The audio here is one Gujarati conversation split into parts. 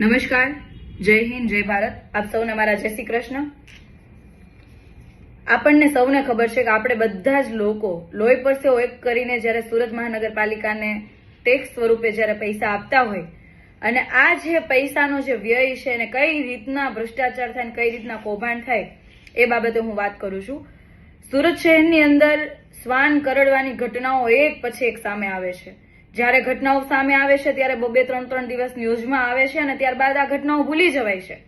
નમસ્કાર. જય હિન્દ, જય ભારત. આપ સૌને મારા જય શ્રી કૃષ્ણ. આપણને સૌને ખબર છે કે આપણે બધા જ લોકો લોહી પરસેવો એક કરીને જ્યારે સુરત મહાનગરપાલિકાને ટેક્સ સ્વરૂપે જ્યારે પૈસા આપતા હોય અને આ જે પૈસાનો જે વ્યય છે અને કઈ રીતના ભ્રષ્ટાચાર થાય અને કઈ રીતના કૌભાંડ થાય એ બાબતે હું વાત કરું છું. સુરત શહેરની અંદર શ્વાન કરડવાની ઘટનાઓ એક પછી એક સામે આવે છે. જ્યારે ઘટનાઓ સામે આવે છે, ત્યારે બબે ત્રણ ત્રણ દિવસ ન્યૂઝમાં આવે છે અને ત્યારબાદ આ ઘટનાઓ ભૂલી જવાય છે.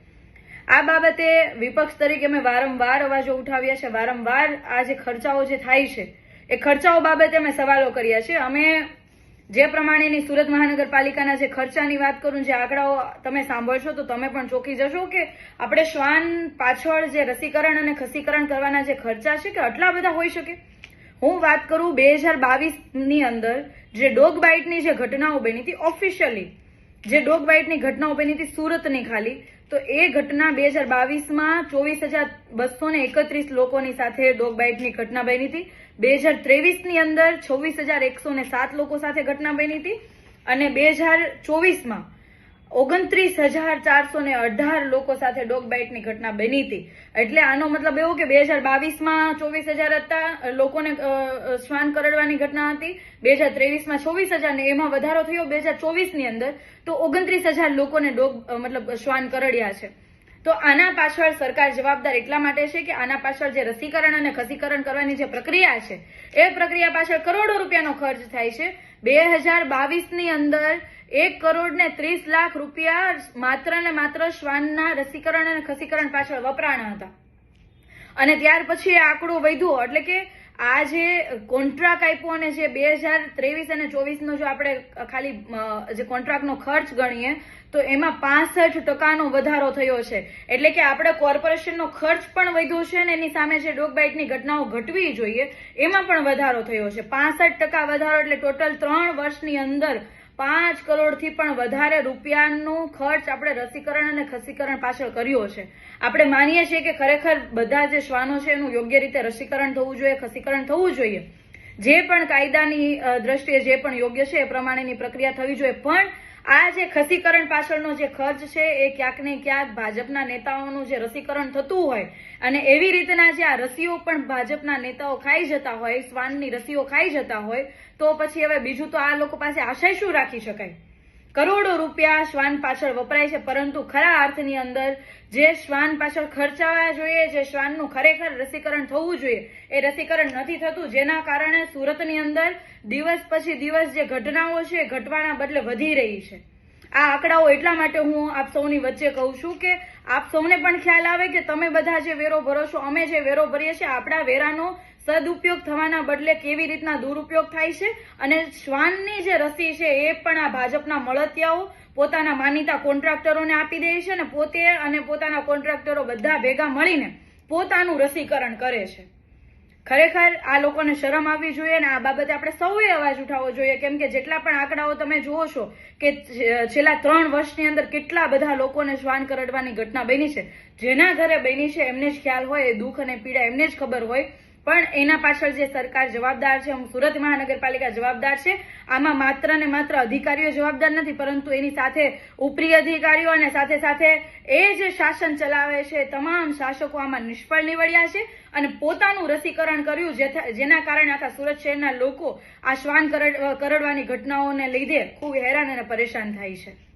આ બાબતે વિપક્ષ તરીકે અમે વારંવાર અવાજો ઉઠાવ્યા છે. વારંવાર આ જે ખર્ચાઓ જે થાય છે, એ ખર્ચાઓ બાબતે અમે સવાલો કર્યા છે. અમે જે પ્રમાણેની સુરત મહાનગરપાલિકાના જે ખર્ચાની વાત કરું, જે આંકડાઓ તમે સાંભળશો, તો તમે પણ ચોકી જશો કે આપણે શ્વાન પાછળ જે રસીકરણ અને ખસીકરણ કરવાના જે ખર્ચા છે, કે આટલા બધા હોઈ શકે? હું વાત કરું બે હજારની અંદર, જે ડોગ બાઇટની જે ઘટનાઓ બની હતી ઓફિશિયલી જે ડોગ બાઇટની ઘટનાઓ બની હતી સુરતની ખાલી, તો એ ઘટના બે હજાર બાવીસમાં ચોવીસ હજાર બસો ને એકત્રીસ લોકોની સાથે ડોગ બાઇટની ઘટના બની હતી. બે હજાર ત્રેવીસની અંદર છવ્વીસ હજાર એકસો ને સાત લોકો સાથે ઘટના બની હતી. અને બે હજાર ચોવીસમાં ઓગણત્રીસ હજાર ચારસો ને અઢાર લોકો સાથે ડોગ બાઇટની ઘટના બની હતી. એટલે આનો મતલબ એવો કે બે હજાર બાવીસમાં ચોવીસ હજાર હતા, લોકોને શ્વાન કરડવાની ઘટના હતી. બે હજાર ત્રેવીસમાં ચોવીસ હજાર ને એમાં વધારો થયો. બે હજાર ચોવીસની અંદર તો ઓગણત્રીસ હજાર લોકોને ડોગ મતલબ શ્વાન કરડ્યા છે. તો આના પાછળ સરકાર જવાબદાર એટલા માટે છે કે આના પાછળ જે રસીકરણ અને ખસીકરણ કરવાની જે પ્રક્રિયા છે, એ પ્રક્રિયા પાછળ કરોડો રૂપિયાનો ખર્ચ થાય છે. બે હજાર બાવીસની અંદર એક કરોડ ને ત્રીસ લાખ રૂપિયા માત્ર ને માત્ર શ્વાનના રસીકરણ અને ખસીકરણ પાછળ વપરાણા હતા. અને ત્યાર પછી એ આંકડો વધ્યો. એટલે કે આ જે કોન્ટ્રાક્ટ આપ્યો અને જે બે હજાર ત્રેવીસ અને ચોવીસનો જો આપણે ખાલી જે કોન્ટ્રાક્ટનો ખર્ચ ગણીએ, તો એમાં પાસઠ ટકાનો વધારો થયો છે. એટલે કે આપણે કોર્પોરેશનનો ખર્ચ પણ વધ્યો છે અને એની સામે જે ડોગ બાઇટની ઘટનાઓ ઘટવી જોઈએ, એમાં પણ વધારો થયો છે. પાસઠ ટકા વધારો, એટલે ટોટલ ત્રણ વર્ષની અંદર પાંચ કરોડથી પણ વધારે રૂપિયાનો ખર્ચ આપણે રસીકરણ અને ખસીકરણ પાછળ કર્યો છે. આપણે માનીએ છીએ કે ખરેખર બધા જે શ્વાનો છે એનું યોગ્ય રીતે રસીકરણ થવું જોઈએ, ખસીકરણ થવું જોઈએ. જે પણ કાયદાની દ્રષ્ટિએ જે પણ યોગ્ય છે એ પ્રમાણેની પ્રક્રિયા થવી જોઈએ. પણ આ જે ખસીકરણ પાછળનો જે ખર્ચ છે, એ ક્યાંક ને ક્યાંક ભાજપના નેતાઓનું જે રસીકરણ થતું હોય અને એવી રીતના જે આ રસીઓ પણ ભાજપના નેતાઓ ખાઈ જતા હોય, શ્વાનની રસીઓ ખાઈ જતા હોય, તો પછી હવે બીજું તો આ લોકો પાસે આશય શું રાખી શકાય? કરોડો રૂપિયા શ્વાન પાછળ વપરાય છે, પરંતુ ખરા અર્થની અંદર જે શ્વાન પાછળ ખર્ચાવા જોઈએ, જે શ્વાનનું ખરેખર રસીકરણ થવું જોઈએ, એ રસીકરણ નથી થતું. જેના કારણે સુરતની અંદર દિવસ પછી દિવસ જે ઘટનાઓ છે ઘટવાના બદલે વધી રહી છે. આ આંકડાઓ એટલા માટે હું આપ સૌની વચ્ચે કહું છું કે આપ સૌને પણ ખ્યાલ આવે કે તમે બધા જે વેરો ભરો છો, અમે જે વેરો ભરીએ છીએ, આપણા વેરાનો સદુપયોગ થવાના બદલે કેવી રીતના દુરુપયોગ થાય છે? અને શ્વાનની જે રસી છે, એ પણ આ ભાજપના મળતિયાઓ પોતાના માનીતા કોન્ટ્રાક્ટરોને આપી દે છે અને પોતે અને પોતાના કોન્ટ્રાક્ટરો બધા ભેગા મળીને પોતાનું રસીકરણ કરે છે. ખરેખર આ લોકોને શરમ આવવી જોઈએ અને આ બાબતે આપણે સૌએ અવાજ ઉઠાવવો જોઈએ, કેમ કે જેટલા પણ આંકડાઓ તમે જુઓ છો કે છેલ્લા ત્રણ વર્ષની અંદર કેટલા બધા લોકોને શ્વાન કરડવાની ઘટના બની છે, જેના ઘરે બની છે એમને જ ખ્યાલ હોય, એ દુઃખ અને પીડા એમને જ ખબર હોય પણ એના પાછળ જે સરકાર જવાબદાર છે સુરત મહાનગરપાલિકા જવાબદાર છે, આમાં માત્ર ને માત્ર અધિકારીઓ જવાબદાર નથી, પરંતુ એની સાથે ઉપરી અધિકારીઓ અને સાથે સાથે એ જે શાસન ચલાવે છે, તમામ શાસકો આમાં નિષ્ફળ નીવડ્યા છે અને પોતાનું રસીકરણ કર્યું જેના કારણે આખા સુરત શહેરના લોકો આ શ્વાન કરડ- કરડવાની ઘટનાઓને લીધે ખૂબ હેરાન અને પરેશાન થાય છે.